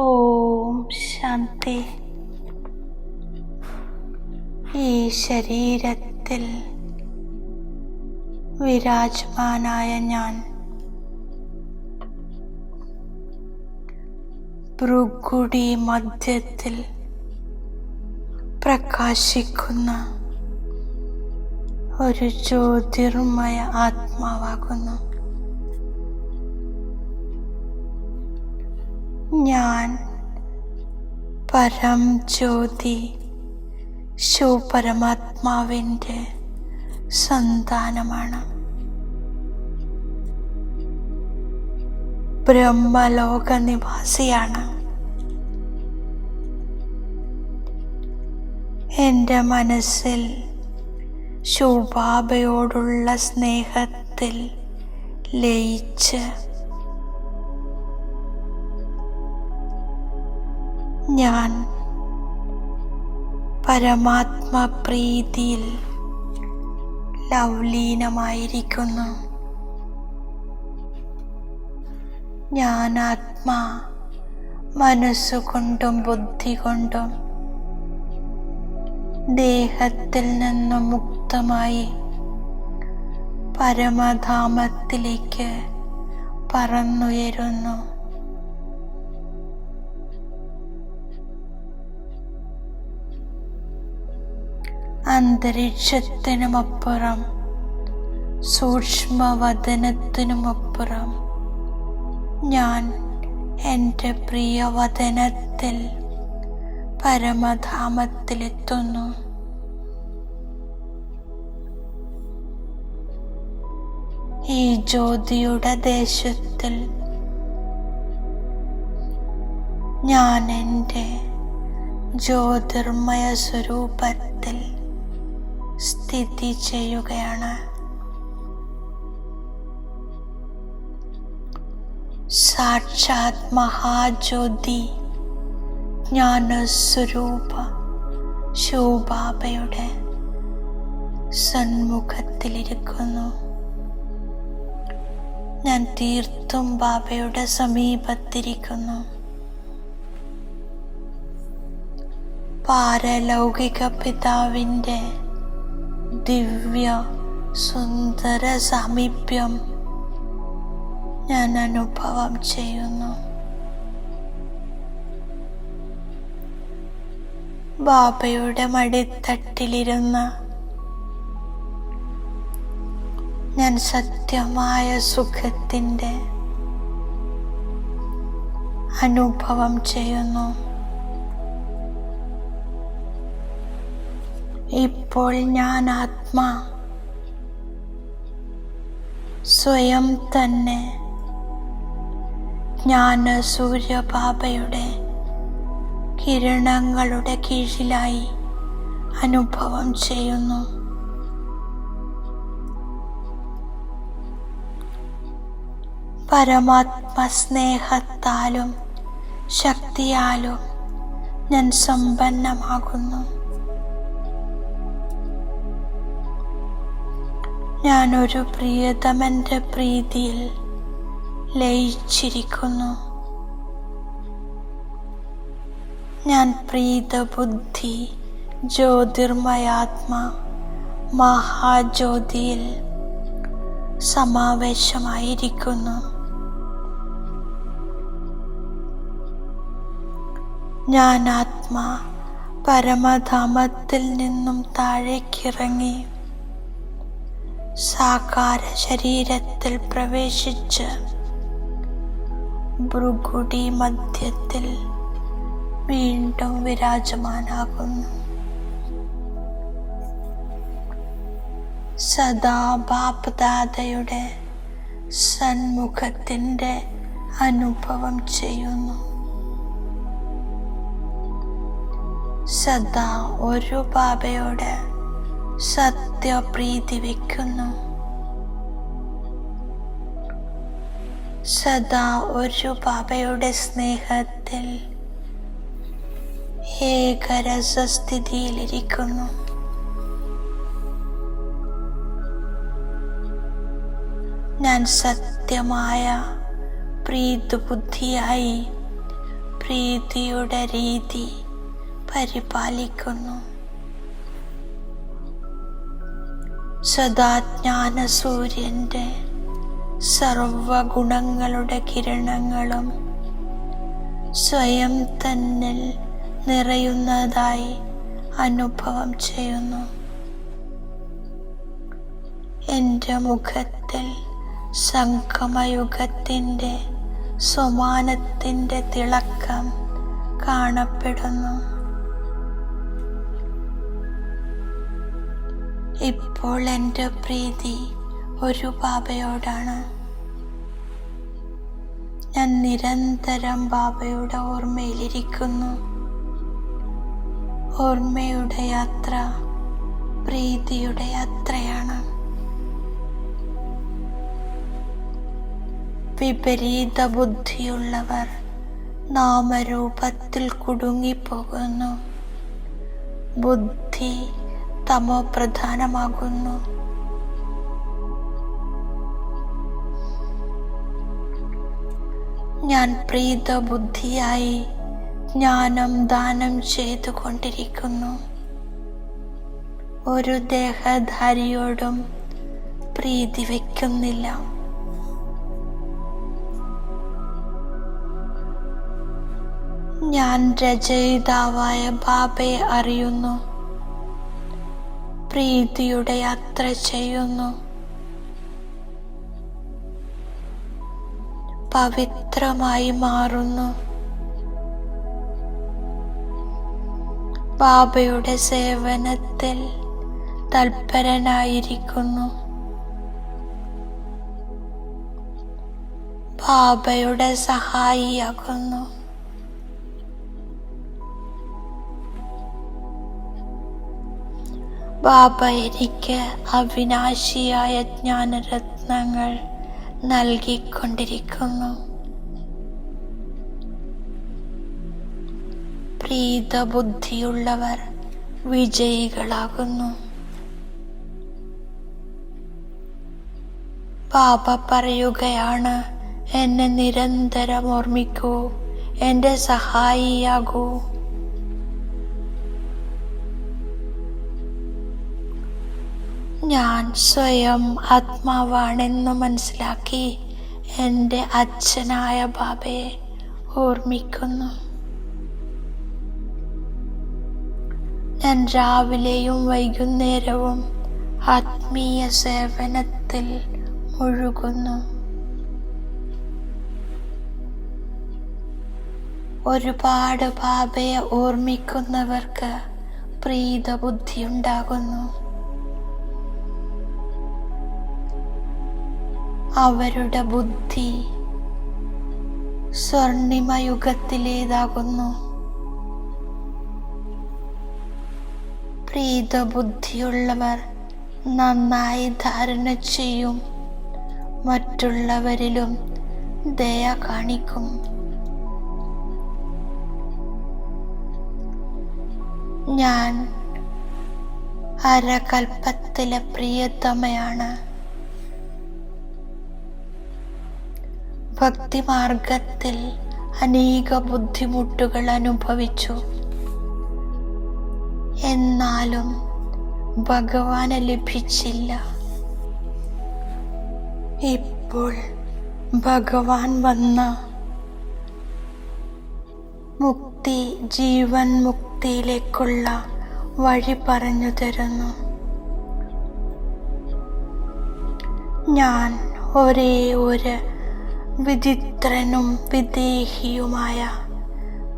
ഓം ശാന്തി ഈ ശരീരത്തിൽ വിരാജമാനായ ഞാൻ ഭൃഗുടി മധ്യത്തിൽ പ്രകാശിക്കുന്ന ഒരു ജ്യോതിർമയ ആത്മാവാകുന്നു. ഞാൻ പരം ജ്യോതി ശിവപരമാത്മാവിന്റെ സന്താനമാണ്. ബ്രഹ്മലോക നിവാസിയാണ് എന്റെ മനസ്സിൽ ശുഭാബയോടുള്ള സ്നേഹത്തിൽ ലയിച്ച് ഞാൻ പരമാത്മപ്രീതിയിൽ ലവ്ലീനമായിരിക്കുന്നു. ആത്മാ മനസ്സുകൊണ്ടും ബുദ്ധി കൊണ്ടും ദേഹത്തിൽ നിന്നും മുക്തമായി പരമധാമത്തിലേക്ക് പറന്നുയരുന്നു. അന്തരീക്ഷത്തിനുമപ്പുറം സൂക്ഷ്മവദനത്തിനുമപ്പുറം. ഞാൻ എന്റെ പ്രിയവദനത്തിൽ പരമധാമത്തിലെത്തുന്നു. ഈ ജ്യോതിയുടെ ദേശത്തിൽ ഞാൻ എന്റെ ജ്യോതിർമയ സ്വരൂപത്തിൽ സ്ഥിതി ചെയ്യുകയാണ് സാക്ഷാത് മഹാജ്യോതി ജ്ഞാനസ്വരൂപ ശോഭാബയുടെ സന്മുഖത്തിലിരിക്കുന്നു. ഞാൻ തീർത്തും ബാബയുടെ സമീപത്തിരിക്കുന്നു. പാരലൗകിക പിതാവിന്റെ ദിവ്യ സുന്ദര സാമീപ്യം ഞാൻ അനുഭവം ചെയ്യുന്നു. ബാബയുടെ മടിത്തട്ടിലിരുന്ന ഞാൻ സത്യമായ സുഖത്തിന്റെ അനുഭവം ചെയ്യുന്നു. ഇപ്പോൾ ഞാൻ ആത്മാ. സ്വയം തന്നെ ജ്ഞാന സൂര്യബാബയുടെ കിരണങ്ങളുടെ കീഴിലായി അനുഭവം ചെയ്യുന്നു. പരമാത്മസ്നേഹത്താലും ശക്തിയാലും ഞാൻ സമ്പന്നമാകുന്നു. ഞാനൊരു പ്രിയതമന്റെ പ്രീതിയിൽ ലയിച്ചിരിക്കുന്നു. ഞാൻ പ്രീതബുദ്ധി ജ്യോതിർമയാത്മ മഹാജ്യോതിയിൽ സമാവേശമായിരിക്കുന്നു. ഞാൻ ആത്മാ പരമധാമത്തിൽ നിന്നും താഴേക്കിറങ്ങി സാകാര ശരീരത്തിൽ പ്രവേശിച്ച് ഭൃഗുടി മധ്യത്തിൽ വീണ്ടും വിരാജമാനാകുന്നു. സദാ സന്മുഖത്തിന്റെ അനുഭവം ചെയ്യുന്നു. സദാ ഒരു ബാബയോട് സത്യപ്രീതി വയ്ക്കുന്നു സദാ ഒരു ബാബയുടെ സ്നേഹത്തിൽ ഏകരസസ്ഥിതിയിലിരിക്കുന്നു. ഞാൻ സത്യമായ പ്രീതുബുദ്ധിയായി പ്രീതിയുടെ രീതി പരിപാലിക്കുന്നു. സദാജ്ഞാന സൂര്യന്റെ സർവഗുണങ്ങളുടെ കിരണങ്ങളും സ്വയം തന്നിൽ നിറയുന്നതായി അനുഭവം ചെയ്യുന്നു. എന്റെ മുഖത്തിൽ സംഗമയുഗത്തിന്റെ സമാനത്തിന്റെ തിളക്കം കാണപ്പെടുന്നു. ഇപ്പോൾ എന്റെ പ്രീതി ഒരു ബാബയോടാണ്. ഞാൻ നിരന്തരം ബാബയുടെ ഓർമ്മയിലിരിക്കുന്നു. ഓർമ്മയുടെ യാത്ര പ്രീതിയുടെ യാത്രയാണ്. വിപരീത ബുദ്ധിയുള്ളവർ നാമരൂപത്തിൽ കുടുങ്ങിപ്പോകുന്നു. ബുദ്ധി തമോ പ്രധാനമാകുന്നു. ഞാൻ പ്രീത ബുദ്ധിയായി ജ്ഞാനം ദാനം ചെയ്തുകൊണ്ടിരിക്കുന്നു. ഒരു ദേഹധാരിയോടും പ്രീതി വയ്ക്കുന്നില്ല. ഞാൻ രചയിതാവായ ബാബയെ അറിയുന്നു. പ്രീതിയുടെ യാത്ര ചെയ്യുന്നു. പവിത്രമായി മാറുന്നു. ബാബയുടെ സേവനത്തിൽ തൽപരനായിരിക്കുന്നു. ബാബയുടെ സഹായിയാകുന്നു. ബാബ എനിക്ക് അവിനാശിയായ ജ്ഞാനരത്നങ്ങൾ നൽകിക്കൊണ്ടിരിക്കുന്നു. പ്രീതബുദ്ധിയുള്ളവർ വിജയികളാകുന്നു. പാപ പറയുകയാണ് എന്നെ നിരന്തരം ഓർമ്മിക്കൂ എന്റെ സഹായിയാകൂ. ഞാൻ സ്വയം ആത്മാവാണെന്ന് മനസ്സിലാക്കി എന്റെ അച്ഛനായ ബാബയെ ഓർമ്മിക്കുന്നു. ഞാൻ രാവിലെയും വൈകുന്നേരവും ആത്മീയ സേവനത്തിൽ മുഴുകുന്നു. ഒരുപാട് ബാബയെ ഓർമ്മിക്കുന്നവർക്ക് പ്രീതബുദ്ധി ഉണ്ടാകുന്നു അവരുടെ ബുദ്ധി സ്വർണിമയുഗത്തിലേതാകുന്നു. പ്രീതബുദ്ധിയുള്ളവർ നന്നായി ധാരണ ചെയ്യും. മറ്റുള്ളവരിലും ദയ കാണിക്കും. ഞാൻ അരകൽപ്പത്തിലെ പ്രിയതമയാണ്. ഭക്തിമാർഗത്തിൽ അനേക ബുദ്ധിമുട്ടുകൾ അനുഭവിച്ചു. എന്നാലും ഭഗവാനെ ലഭിച്ചില്ല. ഇപ്പോൾ ഭഗവാൻ വന്ന മുക്തി ജീവൻ മുക്തിയിലേക്കുള്ള വഴി പറഞ്ഞു തരുന്നു. ഞാൻ ഒരേ ഒരു വിചിത്രനും വിദേഹിയുമായ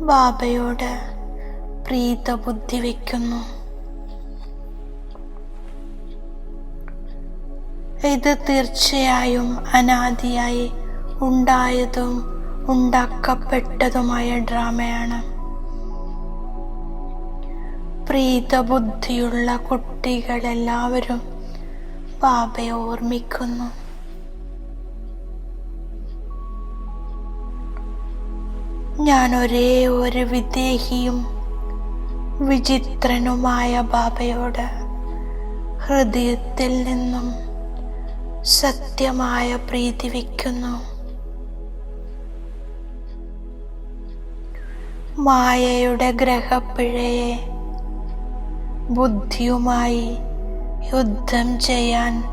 ബാബയോട് പ്രീതബുദ്ധി വയ്ക്കുന്നു ഇത് തീർച്ചയായും അനാദിയായി ഉണ്ടായതും ഉണ്ടാക്കപ്പെട്ടതുമായ ഡ്രാമയാണ്. പ്രീതബുദ്ധിയുള്ള കുട്ടികളെല്ലാവരും ബാബയെ ഓർമ്മിക്കുന്നു. ഞാൻ ഒരേ ഒരു വിദേഹിയും വിചിത്രനുമായ ബാബയോട് ഹൃദയത്തിൽ നിന്നും സത്യമായ പ്രീതി വയ്ക്കുന്നു. മായയുടെ ഗ്രഹപ്പിഴയെ ബുദ്ധിയുമായി യുദ്ധം ചെയ്യാൻ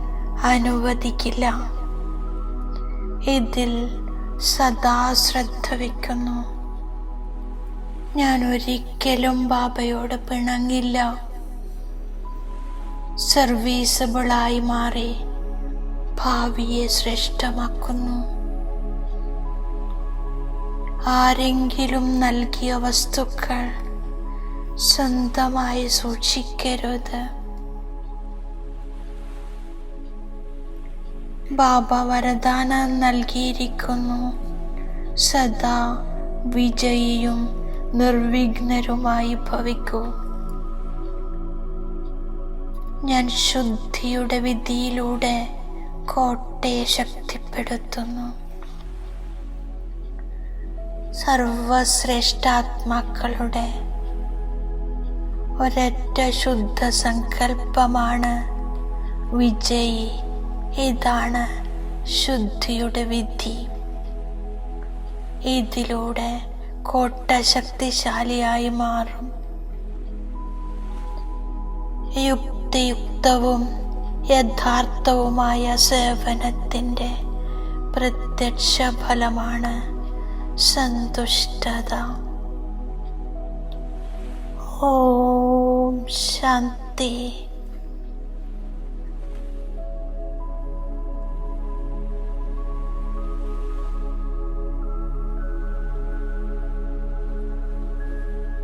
അനുവദിക്കില്ല. ഇതിൽ സദാ ശ്രദ്ധ വയ്ക്കുന്നു. ഞാൻ ഒരിക്കലും ബാബയോട് പിണങ്ങില്ല. സർവീസബിളായി മാറി ഭാവിയെ ശ്രേഷ്ഠമാക്കുന്നു. ആരെങ്കിലും നൽകിയ വസ്തുക്കൾ സ്വന്തമായി സൂക്ഷിക്കരുത്. ബാബ വരദാനം നൽകിയിരിക്കുന്നു. സദാ വിജയിയും നിർവിഘ്നരുമായി ഭവിക്കൂ. ഞാൻ ശുദ്ധിയുടെ വിധിയിലൂടെ കോട്ടയെ ശക്തിപ്പെടുത്തുന്നു. സർവശ്രേഷ്ഠാത്മാക്കളുടെ ഒരൊറ്റ ശുദ്ധ സങ്കല്പമാണ് വിജയി. ഇതാണ് ശുദ്ധിയുടെ വിധി. ഇതിലൂടെ കോട്ട ശക്തിശാലിയായി മാറും. യുക്തിയുക്തവും യഥാർത്ഥവുമായ സേവനത്തിന്റെ പ്രത്യക്ഷ ഫലമാണ് സന്തുഷ്ടത. ഓം ശാന്തി.